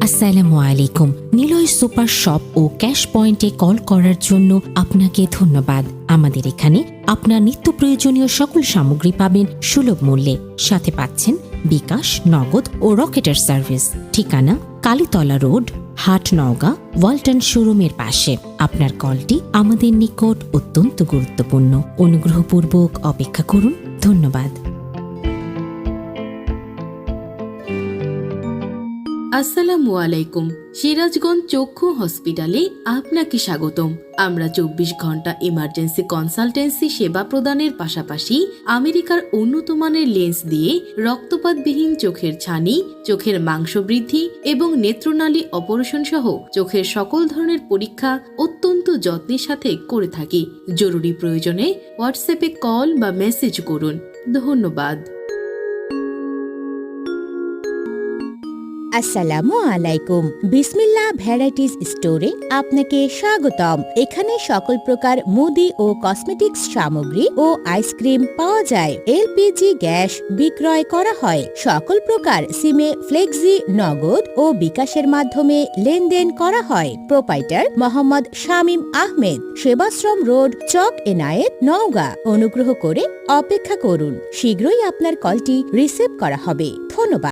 আসসালামু আলাইকুম। Niloy super shop ও ক্যাশ পয়েন্টে কল করার জন্য আপনাকে ধন্যবাদ। আমাদের এখানে আপনার নিত্য প্রয়োজনীয় সকল সামগ্রী পাবেন সুলভ মূল্যে। সাথে পাচ্ছেন বিকাশ, নগদ ও রকেটের সার্ভিস। ঠিকানা কালীতলা রোড, হাট নওগাঁ, ওয়ালটন শোরুমের পাশে। আপনার কলটি আমাদের নিকট অত্যন্ত গুরুত্বপূর্ণ। অনুগ্রহপূর্বক অপেক্ষা করুন। ধন্যবাদ। আসসালামু আলাইকুম। সিরাজগঞ্জ চক্ষু হসপিটালে আপনাকে স্বাগতম। আমরা চব্বিশ ঘণ্টা ইমার্জেন্সি কনসালটেন্সি সেবা প্রদানের পাশাপাশি আমেরিকার উন্নত মানের লেন্স দিয়ে রক্তপাতবিহীন চোখের ছানি, চোখের মাংস বৃদ্ধি এবং নেত্রনালী অপারেশন সহ চোখের সকল ধরনের পরীক্ষা অত্যন্ত যত্নের সাথে করে থাকি। জরুরি প্রয়োজনে হোয়াটসঅ্যাপে কল বা মেসেজ করুন। ধন্যবাদ। আসসালামু আলাইকুম। বিসমিল্লা ভ্যারাইটিস স্টোরে আপনাকে স্বাগতম। এখানে সকল প্রকার মুদি ও কসমেটিক্স সামগ্রী ও আইসক্রিম পাওয়া যায়। এলপিজি গ্যাস বিক্রয় করা হয়। সকল প্রকার সিমে ফ্লেক্সি, নগদ ও বিকাশের মাধ্যমে লেনদেন করা হয়। Proprietor Mohammad Shamim Ahmed, Sebashram road, Chak Enayet Naogaon. অনুগ্রহ করে অপেক্ষা করুন। শীঘ্রই আপনার কলটি রিসিভ করা হবে। ধন্যবাদ।